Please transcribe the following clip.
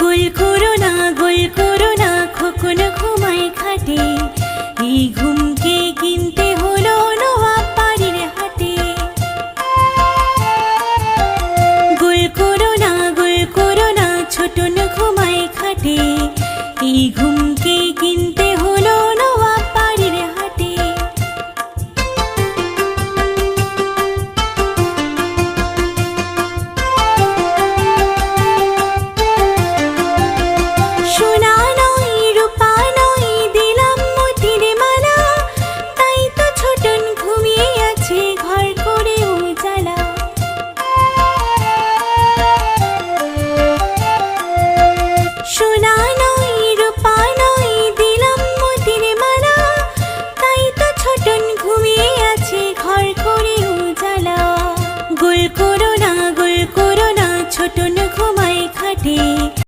গোল করো না, গোল করো না, খোকন ঘুমাই খাটে। এই ঘুমকে কিনতে হলো নবাব বাড়ির হাটে। গোল করো না, গোল করো না, ছোটন ঘুমাই খাটে। এই ঘুম di